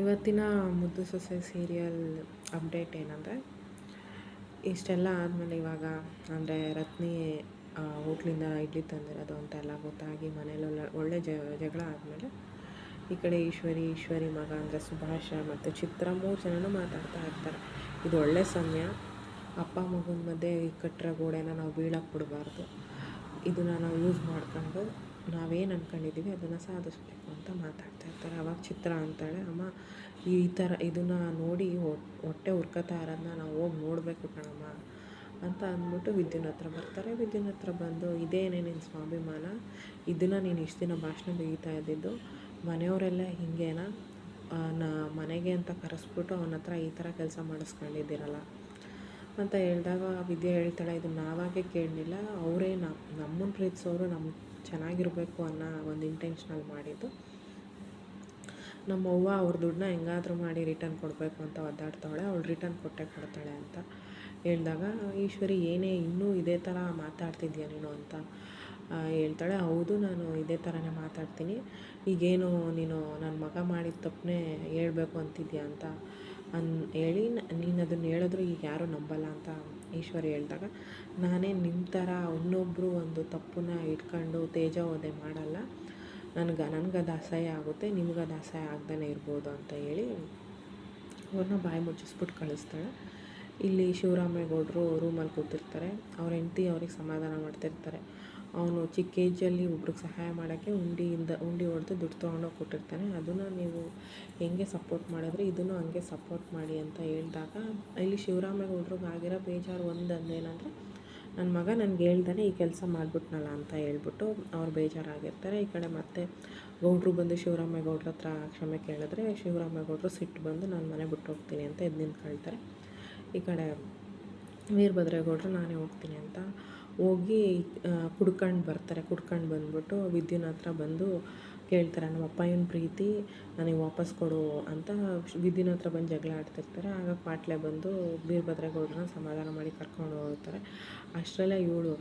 ಇವತ್ತಿನ ಮುದ್ದು ಸೊಸೆ ಸೀರಿಯಲ್ ಅಪ್ಡೇಟ್ ಏನಂದರೆ, ಇಷ್ಟೆಲ್ಲ ಆದಮೇಲೆ ಇವಾಗ ಅಂದರೆ ರತ್ನಿ ಹೋಟ್ಲಿಂದ ಇಡ್ಲಿ ತಂದಿರೋದು ಅಂತೆಲ್ಲ ಗೊತ್ತಾಗಿ ಮನೇಲಿ ಒಳ್ಳೆ ಜಗಳ ಆದಮೇಲೆ ಈ ಕಡೆ ಈಶ್ವರಿ ಈಶ್ವರಿ ಮಗ ಅಂದರೆ ಸುಭಾಷ ಮತ್ತು ಚಿತ್ರ ಮೂರು ಜನನೂ ಮಾತಾಡ್ತಾ ಇರ್ತಾರೆ. ಇದು ಒಳ್ಳೆ ಸಮಯ. ಅಪ್ಪ ಮಗನ ಮಧ್ಯೆ ಈ ಕಟ್ಟರೆ ಗೋಡೆನ ನಾವು ಬೀಳಕ್ಕೆ ಬಿಡಬಾರ್ದು. ಇದನ್ನು ನಾವು ಯೂಸ್ ಮಾಡ್ಕೊಂಡು ನಾವೇನು ಅಂದ್ಕೊಂಡಿದ್ದೀವಿ ಅದನ್ನು ಸಾಧಿಸ್ಬೇಕು ಅಂತ ಮಾತಾಡ್ತಾ ಇರ್ತಾರೆ. ಅವಾಗ ಚಿತ್ರ ಅಂತಾಳೆ, ಅಮ್ಮ, ಈ ಥರ ಇದನ್ನು ನೋಡಿ ಹೊಟ್ಟೆ ಉರ್ಕೋತಾ ಇರೋದನ್ನ ನಾವು ಹೋಗಿ ನೋಡಬೇಕು ಕಣಮ್ಮ ಅಂತ ಅಂದ್ಬಿಟ್ಟು ವಿದ್ಯುನ್ ಹತ್ರ ಬರ್ತಾರೆ. ವಿದ್ಯುನ್ ಹತ್ರ ಬಂದು, ಇದೇನೇ ನಿನ್ನ ಸ್ವಾಭಿಮಾನ? ಇದನ್ನು ನೀನು ಇಷ್ಟು ದಿನ ಭಾಷಣ ಬೀಗ್ತಾ ಇದ್ದಿದ್ದು? ಮನೆಯವರೆಲ್ಲ ಹಿಂಗೇನಾ? ನಾ ಮನೆಗೆ ಅಂತ ಕರೆಸ್ಬಿಟ್ಟು ಅವನ ಹತ್ರ ಈ ಥರ ಕೆಲಸ ಮಾಡಿಸ್ಕೊಂಡಿದ್ದೀರಲ್ಲ? ಅಂತ ಹೇಳಿದಾಗ ವಿದ್ಯೆ ಹೇಳ್ತಾಳೆ ಇದು ನಾವಾಗೆ ಕೇಳಲಿಲ್ಲ. ಅವರೇ ನಮ್ಮನ್ನು ಪ್ರೀತಿಸೋರು ನಮ್ಮ ಚೆನ್ನಾಗಿರಬೇಕು ಅನ್ನೋ ಒಂದು ಇಂಟೆನ್ಷನಲ್ಲಿ ಮಾಡಿದ್ದು. ನಮ್ಮವ್ವ ಅವ್ರ ದುಡ್ಡನ್ನ ಹೆಂಗಾದರೂ ಮಾಡಿ ರಿಟರ್ನ್ ಕೊಡಬೇಕು ಅಂತ ಒದ್ದಾಡ್ತಾಳೆ ಅವಳು ರಿಟರ್ನ್ ಕೊಟ್ಟೆ ಕೊಡ್ತಾಳೆ ಅಂತ ಹೇಳಿದಾಗ, ಈಶ್ವರಿ, ಏನೇ ಇನ್ನೂ ಇದೇ ಥರ ಮಾತಾಡ್ತಿದ್ಯಾ ನೀನು ಅಂತ ಹೇಳ್ತಾಳೆ. ಹೌದು, ನಾನು ಇದೇ ಥರನೇ ಮಾತಾಡ್ತೀನಿ. ಈಗೇನು ನೀನು ನನ್ನ ಮಗ ಮಾಡಿದ ತಪ್ಪನ್ನೇ ಹೇಳಬೇಕು ಅಂತಿದ್ಯಾ ಅಂತ ಅನ್ ಹೇಳಿ ನೀನು ಅದನ್ನು ಹೇಳಿದ್ರು ಈಗ ಯಾರೂ ನಂಬಲ್ಲ ಅಂತ ಈಶ್ವರಿ ಹೇಳಿದಾಗ, ನಾನೇ ನಿಮ್ಮ ಥರ ಇನ್ನೊಬ್ಬರು ಒಂದು ತಪ್ಪನ್ನ ಇಟ್ಕೊಂಡು ತೇಜೋವಧೆ ಮಾಡಲ್ಲ. ನನಗೆ ನನಗದು ಅಸಹ್ಯ ಆಗುತ್ತೆ, ನಿಮ್ಗದು ಅಸಹ್ಯ ಆಗ್ದೇ ಇರ್ಬೋದು ಅಂತ ಹೇಳಿ ಅವ್ರನ್ನ ಬಾಯಿ ಮುಚ್ಚಿಸ್ಬಿಟ್ಟು ಕಳಿಸ್ತಾಳೆ. ಇಲ್ಲಿ ಶಿವರಾಮೇಗೌಡರು ರೂಮಲ್ಲಿ ಕೂತಿರ್ತಾರೆ. ಅವ್ರ ಹೆಂಡತಿ ಅವ್ರಿಗೆ ಸಮಾಧಾನ ಮಾಡ್ತಿರ್ತಾರೆ. ಅವನು ಚಿಕ್ಕ ಏಜಲ್ಲಿ ಒಬ್ರಿಗೆ ಸಹಾಯ ಮಾಡೋಕ್ಕೆ ಉಂಡಿಯಿಂದ, ಉಂಡಿ ಹೊಡೆದು ದುಡ್ಡು ತೊಗೊಂಡೋಗಿ ಕೊಟ್ಟಿರ್ತಾನೆ. ಅದನ್ನು ನೀವು ಹೆಂಗೆ ಸಪೋರ್ಟ್ ಮಾಡಿದ್ರೆ, ಇದನ್ನು ಹಂಗೆ ಸಪೋರ್ಟ್ ಮಾಡಿ ಅಂತ ಹೇಳಿದಾಗ, ಇಲ್ಲಿ ಶಿವರಾಮೇಗೌಡ್ರಿಗೆ ಆಗಿರೋ ಬೇಜಾರು ಒಂದು ಅಂದೇನಂದರೆ ನನ್ನ ಮಗ ನನಗೆ ಹೇಳ್ದಾನೆ ಈ ಕೆಲಸ ಮಾಡಿಬಿಟ್ನಲ್ಲ ಅಂತ ಹೇಳ್ಬಿಟ್ಟು ಅವ್ರು ಬೇಜಾರಾಗಿರ್ತಾರೆ. ಈ ಕಡೆ ಮತ್ತೆ ಗೌಡ್ರು ಬಂದು ಶಿವರಾಮೇಗೌಡ್ರ ಹತ್ರ ಕ್ಷಮೆ ಕೇಳಿದ್ರೆ, ಶಿವರಾಮೇಗೌಡರು ಸಿಟ್ಟು ಬಂದು ನಾನು ಮನೆ ಬಿಟ್ಟು ಹೋಗ್ತೀನಿ ಅಂತ ಎದ್ದು ನಿಂತ್ಕೊಳ್ತಾರೆ ಈ ಕಡೆ ವೀರಭದ್ರೇಗೌಡರು ನಾನೇ ಹೋಗ್ತೀನಿ ಅಂತ ಹೋಗಿ ಕುಡ್ಕೊಂಡು ಬರ್ತಾರೆ. ಕುಡ್ಕಂಡು ಬಂದ್ಬಿಟ್ಟು ವಿದ್ಯುನ್ ಹತ್ರ ಬಂದು ಕೇಳ್ತಾರೆ, ನಮ್ಮ ಅಪ್ಪಾಯನ ಪ್ರೀತಿ? ನನಗೆ ವಾಪಸ್ ಕೊಡು ಅಂತ ವಿದ್ಯುನ್ ಹತ್ರ ಬಂದು ಜಗಳ ಆಡ್ತಿರ್ತಾರೆ ಆಗ ಪಾಟ್ಲೆ ಬಂದು ವೀರಭದ್ರೇಗೌಡ್ರನ್ನ ಸಮಾಧಾನ ಮಾಡಿ ಕರ್ಕೊಂಡು ಹೋಗ್ತಾರೆ. ಅಷ್ಟರಲ್ಲೇ ಇವಳು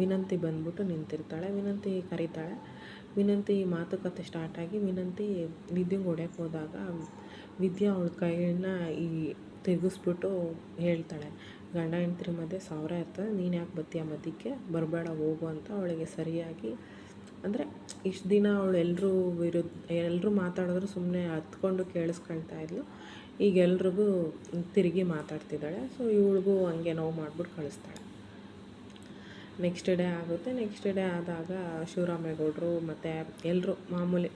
ವಿನಂತಿ ಬಂದ್ಬಿಟ್ಟು ನಿಂತಿರ್ತಾಳೆ. ವಿನಂತಿ ಕರೀತಾಳೆ. ವಿನಂತಿ ಮಾತುಕತೆ ಸ್ಟಾರ್ಟಾಗಿ ವಿನಂತಿ ವಿದ್ಯೆಗೆ ಹೊಡ್ಯಕ್ಕೆ ಹೋದಾಗ ವಿದ್ಯಾ ಅವಳ ಕೈಯನ್ನ ಈ ತಿರುಗಿಸ್ಬಿಟ್ಟು ಹೇಳ್ತಾಳೆ, ಗಂಡ ಹೆಂಡ್ತಿ ಮಧ್ಯೆ ಸಾವಿರ ಇರ್ತದೆ, ನೀನು ಯಾಕೆ ಬತ್ತೀಯ ಮಧ್ಯಕ್ಕೆ ಬರಬೇಡ, ಹೋಗು ಅಂತ ಅವಳಿಗೆ ಸರಿಯಾಗಿ, ಅಂದರೆ ಇಷ್ಟು ದಿನ ಅವಳು ಎಲ್ಲರೂ ವಿರುದ್ಧ ಎಲ್ಲರೂ ಮಾತಾಡಿದ್ರು ಸುಮ್ಮನೆ ಹತ್ಕೊಂಡು ಕೇಳಿಸ್ಕೊಳ್ತಾ ಇದ್ಲು. ಈಗ ಎಲ್ರಿಗೂ ತಿರುಗಿ ಮಾತಾಡ್ತಿದ್ದಾಳೆ. ಸೊ ಇವಳಿಗೂ ಹಂಗೆ ನೋವು ಮಾಡ್ಬಿಟ್ಟು ಕಳಿಸ್ತಾಳೆ. ನೆಕ್ಸ್ಟ್ ಡೇ ಆಗುತ್ತೆ. ನೆಕ್ಸ್ಟ್ ಡೇ ಆದಾಗ ಶಿವರಾಮೇಗೌಡರು ಮತ್ತು ಎಲ್ಲರೂ ಮಾಮೂಲಿ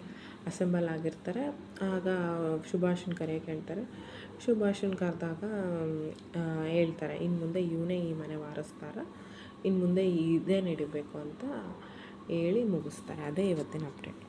ಅಸೆಂಬಲ್ ಆಗಿರ್ತಾರೆ. ಆಗ ಸುಭಾಷನ್ ಕರೆಯೋಕೆ ಹೇಳ್ತಾರೆ ಸುಭಾಷನ್ ಕರೆದಾಗ ಹೇಳ್ತಾರೆ ಇನ್ನು ಮುಂದೆ ಇವನೇ ಈ ಮನೆ ವಾರಸ್ತಾರ. ಇನ್ನು ಮುಂದೆ ಇದೇ ನಡಿಬೇಕು ಅಂತ ಹೇಳಿ ಮುಗಿಸ್ತಾರೆ. ಅದೇ ಇವತ್ತಿನ ಅಪ್ಡೇಟ್